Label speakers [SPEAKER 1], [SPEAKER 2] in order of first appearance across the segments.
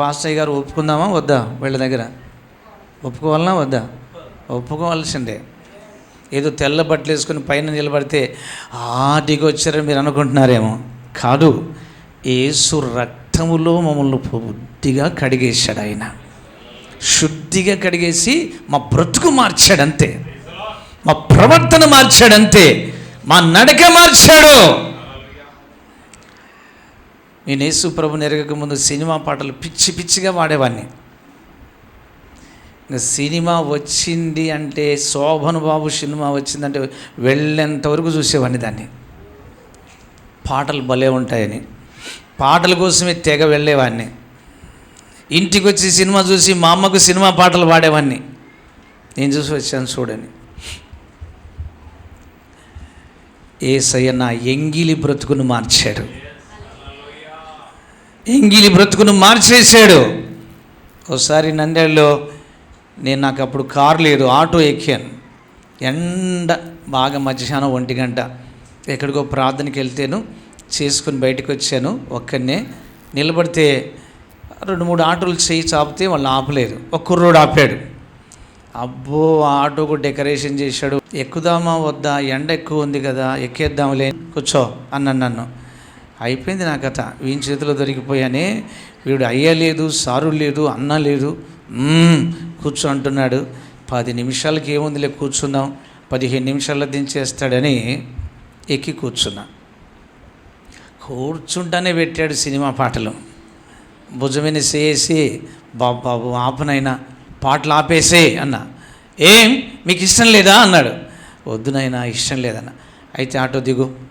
[SPEAKER 1] Pastor గారు ఒప్పుకుందామా? వద్దా? వీళ్ళ దగ్గర. ఒప్పుకోవాలనా? వద్దా? ఒప్పుకోవాల్సిందే. ఏదో తెల్ల బట్టలు వేసుకుని పైన నిలబడితే ఆ వచ్చారని మీరు అనుకుంటున్నారేమో. కాదు ఏసు రక్తములో మమ్మల్ని బుద్ధిగా కడిగేశాడు ఆయన. శుద్ధిగా కడిగేసి మా బ్రతుకు మార్చాడంతే. మా ప్రవర్తన మార్చాడంతే. మా నడక మార్చాడు. నేను యేసు ప్రభుని నెరగక ముందు సినిమా పాటలు పిచ్చి పిచ్చిగా పాడేవాడిని ఇంకా సినిమా వచ్చింది అంటే శోభను బాబు సినిమా వచ్చిందంటే వెళ్ళేంతవరకు చూసేవాడిని దాన్ని. పాటలు భలే ఉంటాయని. పాటల కోసమే తెగ వెళ్ళేవాడిని ఇంటికి వచ్చి సినిమా చూసి మా అమ్మకు సినిమా పాటలు పాడేవాడిని నేను చూసి వచ్చాను చూడని. ఏసయ్య నా ఎంగిలి బ్రతుకును మార్చాడు. ఎంగిలి బ్రతుకును మార్చేశాడు. ఒకసారి నంద్యాలలో నేను నాకు అప్పుడు కారు లేదు ఆటో ఎక్కాను. ఎండ బాగా మధ్యాహ్నం ఒంటి గంట. ఎక్కడికో ప్రార్థనకి వెళ్తేను చేసుకుని బయటకు వచ్చాను. ఒక్కనే నిలబడితే రెండు మూడు ఆటోలు చేయి చాపితే వాళ్ళు ఆపలేదు. ఒక కుర్రోడు ఆపాడు. అబ్బో ఆ ఆటోకు డెకరేషన్ చేశాడు. ఎక్కుదామా వద్దా ఎండ ఎక్కువ ఉంది కదా ఎక్కేద్దాంలే కూర్చో అన్నాను నన్ను. అయిపోయింది నా కథ వీని చేతిలో దొరికిపోయానే వీడు అయ్యలేదు సారు లేదు అన్న లేదు. కూర్చో అంటున్నాడు. పది నిమిషాలకి ఏముందిలే కూర్చున్నాం. పదిహేను నిమిషాల్లో దించేస్తాడని ఎక్కి కూర్చున్నా. కూర్చుంటానే పెట్టాడు సినిమా పాటలు. భుజమైన చేసి బాబు ఆపనైనా పాటలు ఆపేసే అన్న. ఏం? మీకు ఇష్టం లేదా? అన్నాడు. వద్దునైనా ఇష్టం లేదన్న. అయితే ఆటో దిగు.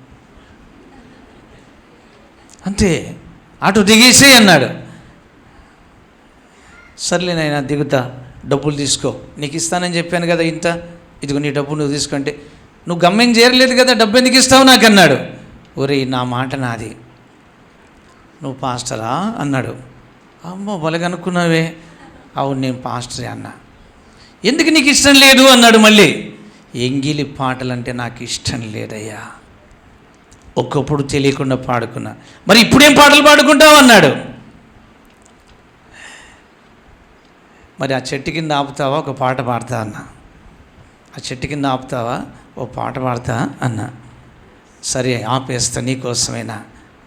[SPEAKER 1] అంతే. ఆటో దిగేసే అన్నాడు. సర్లే నాయనా దిగుతా. డబ్బులు తీసుకో. నీకు ఇస్తానని చెప్పాను కదా ఇంత. ఇదిగో నీ డబ్బు నువ్వు తీసుకుంటే నువ్వు గమ్యం చేరలేదు కదా డబ్బు ఎందుకు ఇస్తావు నాకు? అన్నాడు. ఒరేయ్ నా మాట నాది. నువ్వు పాస్టరా? అన్నాడు. అమ్మో బలగనుకున్నావే అవును నేను పాస్టరే అన్న. ఎందుకు నీకు ఇష్టం లేదు? అన్నాడు మళ్ళీ. ఎంగిలి పాటలంటే నాకు ఇష్టం లేదయ్యా. ఒక్కప్పుడు తెలియకుండా పాడుకున్నా. మరి ఇప్పుడేం పాటలు పాడుకుంటావు అన్నాడు. మరి ఆ చెట్టు కింద ఆపుతావా? ఒక పాట పాడతా అన్నా. ఆ చెట్టు కింద ఆపుతావా? ఓ పాట పాడతా అన్నా. సరే ఆపేస్తా నీకోసమేనా?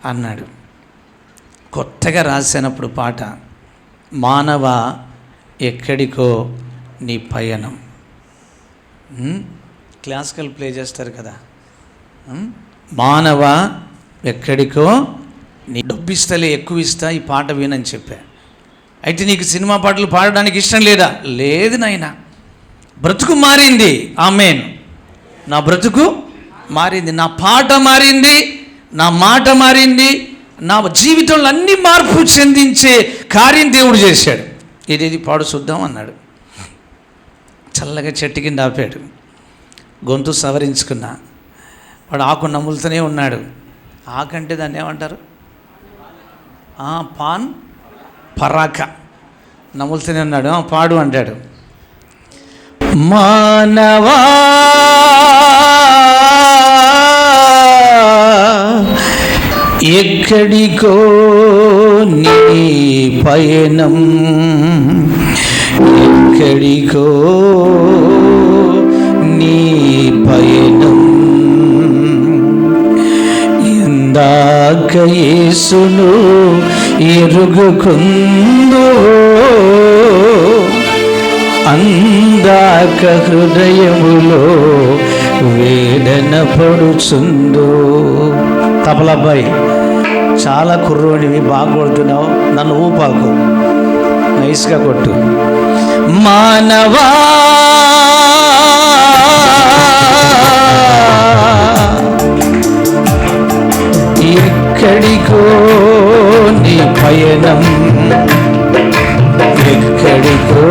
[SPEAKER 1] అన్నాడు. కొత్తగా రాసినప్పుడు పాట మానవ ఎక్కడికో నీ పయనం. క్లాసికల్ ప్లే చేస్తారు కదా. మానవ ఎక్కడికో నీ డబ్బు ఇస్తలే ఎక్కువ ఇస్తా ఈ పాట వినని చెప్పా. అయితే నీకు సినిమా పాటలు పాడడానికి ఇష్టం లేదా? లేదు నాయన. బ్రతుకు మారింది. ఆమెన్. నా బ్రతుకు మారింది. నా పాట మారింది. నా మాట మారింది. నా జీవితంలో అన్ని మార్పు చెందించే కార్యం దేవుడు చేశాడు. ఇదేది పాడు చూద్దాం అన్నాడు. చల్లగా చెట్టు కింద ఆపాడు. గొంతు సవరించుకున్నా. వాడు ఆకు నములుతూనే ఉన్నాడు. ఆకంటే దాన్ని ఏమంటారు? ఆ, పాన్ పరాక. నములుతూనే ఉన్నాడు. "ఆ, పాడు అంటాడు. మానవా ఎక్కడికో నీ పయనం. ఎక్కడికో ఇందాక యేసును ఎరుగుకుందో అందాక హృదయములో వేదన పడుచుందో తపలబ్బాయి చాలా కుర్రోడివి బాగా కొడుతున్నావు నన్ను ఊపాకు నైస్గా కొట్టు. మానవా ఎక్కడికో నీ పయనం? ఎక్కడికో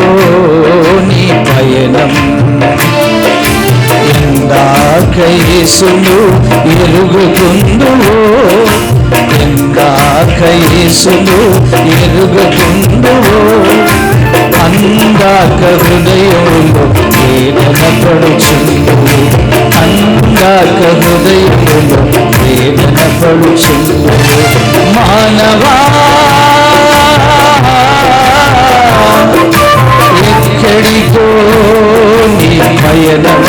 [SPEAKER 1] నీ పయనం? ఎందాక యేసును ఎరుగుతుందో ఎందాక యేసును ఎరుగుతుందో అందాక హృదయంలో వేదన పడుచుందో కాక హృదయములు వేదన పడుచున్నది మానవా ఎక్కడితో నీ భయనం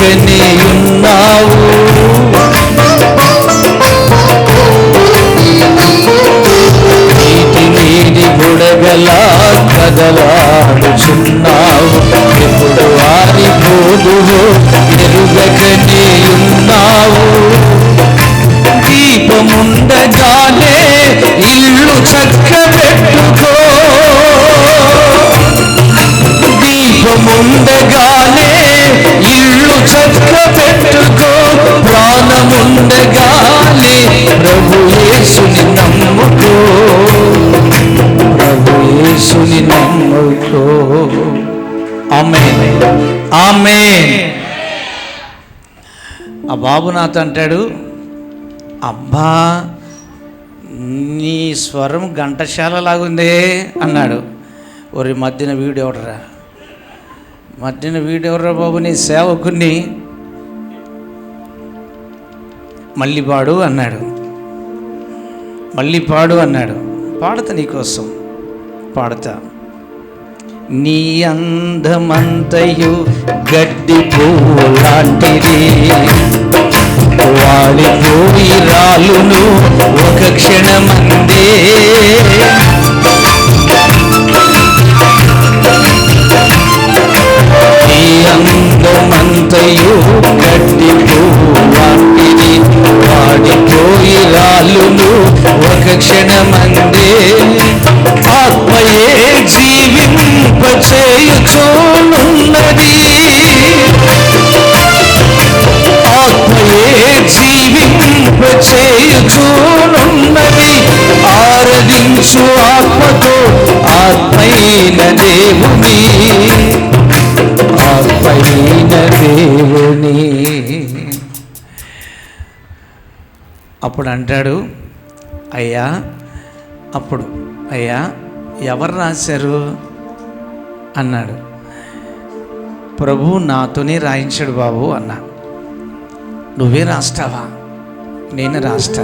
[SPEAKER 1] ఎరుగకనే ఉన్నావు నీటి నీటి బుడగలా కదలాడుచున్నావు. ఎప్పుడు వారిపోదువు ఎరుగకనే ఉన్నావు దీపముండగానే ఇల్లు చక్కబెట్టుకో. దీపముండగానే ఇల్లు చక్కబెట్టుకో ప్రాణముండగాలి ప్రభు యేసుని నమ్ముకో. ప్రభు యేసుని నమ్ముకో. ఆమేన్ ఆమేన్ ఆ బాబు నాతో అంటాడు అబ్బా నీ స్వరం ఘంటశాల లాగుందే అన్నాడు. ఒరి మధ్యన వీడెవడరా? మధ్యన వీడెవడరా బాబు నీ సేవకుని మళ్ళీ పాడు అన్నాడు. మళ్ళీ పాడు అన్నాడు. పాడతా నీకోసం పాడతా. నీ అందమంతయు గడ్డి పువ్వు లాంటిది వాడిపోయి రాలును ఒక క్షణమందే. జీవింపచేయుచున్నది ఆరదించు ఆత్మతో ఆత్మైన దేవుని. ఆత్మైన దేవుని. అప్పుడు అంటాడు అయ్యా అప్పుడు అయ్యా ఎవరు రాశారు? అన్నాడు. ప్రభు నాతోనే రాయించాడు బాబు అన్నా. నువ్వే రాస్తావా? నేను రాస్తా.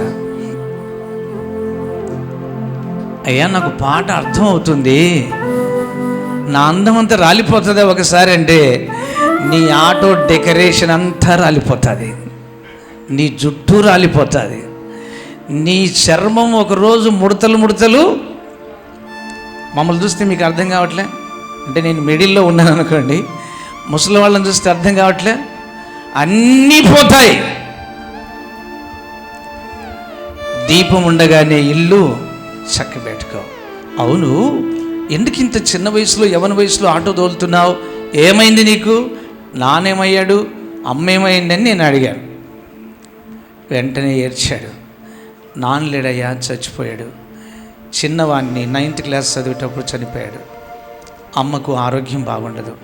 [SPEAKER 1] అయ్యా నాకు పాట అర్థం అవుతుంది నా అందం అంతా రాలిపోతుంది ఒకసారి అంటే నీ ఆటో డెకరేషన్ అంతా రాలిపోతుంది. నీ జుట్టు రాలిపోతుంది. నీ చర్మం ఒకరోజు ముడతలు ముడతలు మమ్మల్ని చూస్తే మీకు అర్థం కావట్లే? అంటే నేను మిడిల్లో ఉన్నాను అనుకోండి ముసలి వాళ్ళని చూస్తే అర్థం కావట్లే? అన్నీ పోతాయి. దీపం ఉండగానే ఇల్లు చక్కబెట్టుకో అవును ఎందుకు ఇంత చిన్న వయసులో యవన వయసులో ఆటో తోలుతున్నావు? ఏమైంది నీకు? నానేమయ్యాడు? అమ్మేమైందని నేను అడిగాను. వెంటనే ఏడ్చాడు. నాన్నలేడయ్యా చచ్చిపోయాడు. చిన్నవాడిని నైన్త్ క్లాస్ చదివేటప్పుడు చనిపోయాడు. అమ్మకు ఆరోగ్యం బాగుండదు.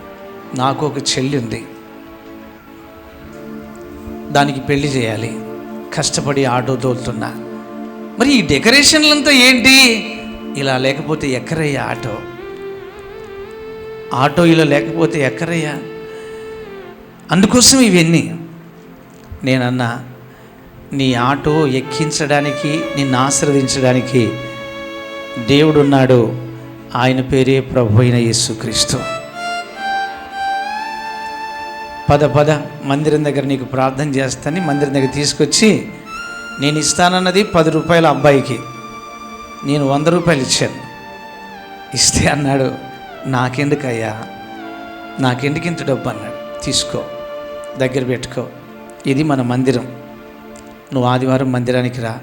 [SPEAKER 1] నాకు ఒక చెల్లి ఉంది. దానికి పెళ్ళి చేయాలి. కష్టపడి ఆటో తోలుతున్నా. మరి ఈ డెకరేషన్లంతా ఏంటి? ఇలా లేకపోతే ఎక్కరయ్యా ఆటో? ఆటో ఇలా లేకపోతే ఎక్కరయ్యా? అందుకోసం ఇవన్నీ. నేనన్నా నీ ఆటో ఎక్కించడానికి నిన్ను ఆశీర్వదించడానికి దేవుడున్నాడు. ఆయన పేరే ప్రభు అయిన యేసుక్రీస్తు. పద పద మందిరం దగ్గర నీకు ప్రార్థన చేస్తాను. మందిరం దగ్గర తీసుకొచ్చి నేను ఇస్తానన్నది పది రూపాయల అబ్బాయికి. నేను వంద రూపాయలు ఇచ్చాను. ఇస్తే అన్నాడు నాకెందుకయ్యా? నాకెందుకు ఇంత డబ్బు? అన్నాడు. తీసుకో దగ్గర పెట్టుకో. ఇది మన మందిరం. నువ్వు ఆదివారం మందిరానికి రా.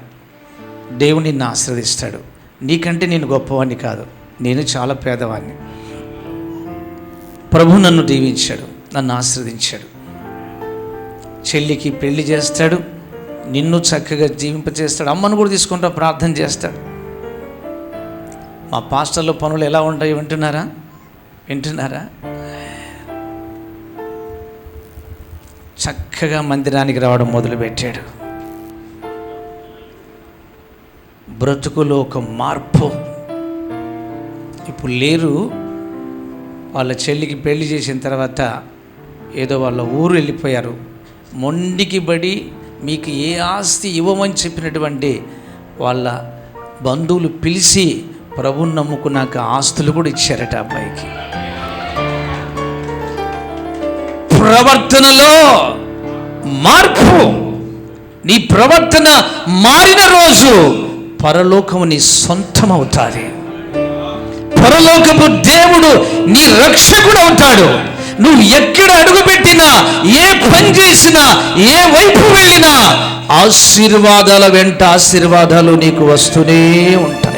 [SPEAKER 1] దేవుడు నిన్ను ఆశీర్వదిస్తాడు. నీకంటే నేను గొప్పవాడిని కాదు. నేను చాలా పేదవాడిని ప్రభు నన్ను దీవించాడు. నన్ను ఆశ్రదించాడు చెల్లికి పెళ్ళి చేస్తాడు. నిన్ను చక్కగా జీవింపచేస్తాడు. అమ్మను కూడా తీసుకుంటా ప్రార్థన చేస్తాడు. మా పాస్టర్లో పనులు ఎలా ఉంటాయి వింటున్నారా? వింటున్నారా? చక్కగా మందిరానికి రావడం మొదలుపెట్టాడు. బ్రతుకులో ఒక మార్పు. ఇప్పుడు లేరు. వాళ్ళ చెల్లికి పెళ్ళి చేసిన తర్వాత ఏదో వాళ్ళ ఊరు వెళ్ళిపోయారు. మొండికి బడి మీకు ఏ ఆస్తి ఇవ్వమని చెప్పినటువంటి వాళ్ళ బంధువులు పిలిచి ప్రభుని నమ్ముకున్నాక ఆస్తులు కూడా ఇచ్చారట అబ్బాయికి. ప్రవర్తనలో మార్పు. నీ ప్రవర్తన మారిన రోజు పరలోకము నీ సొంతం అవుతుంది. పరలోకపు దేవుడు నీ రక్షకుడు అవుతాడు. నువ్వు ఎక్కడ అడుగుపెట్టినా ఏ పని చేసినా ఏ వైపు వెళ్ళినా ఆశీర్వాదాల వెంట ఆశీర్వాదాలు నీకు వస్తూనే ఉంటాయి.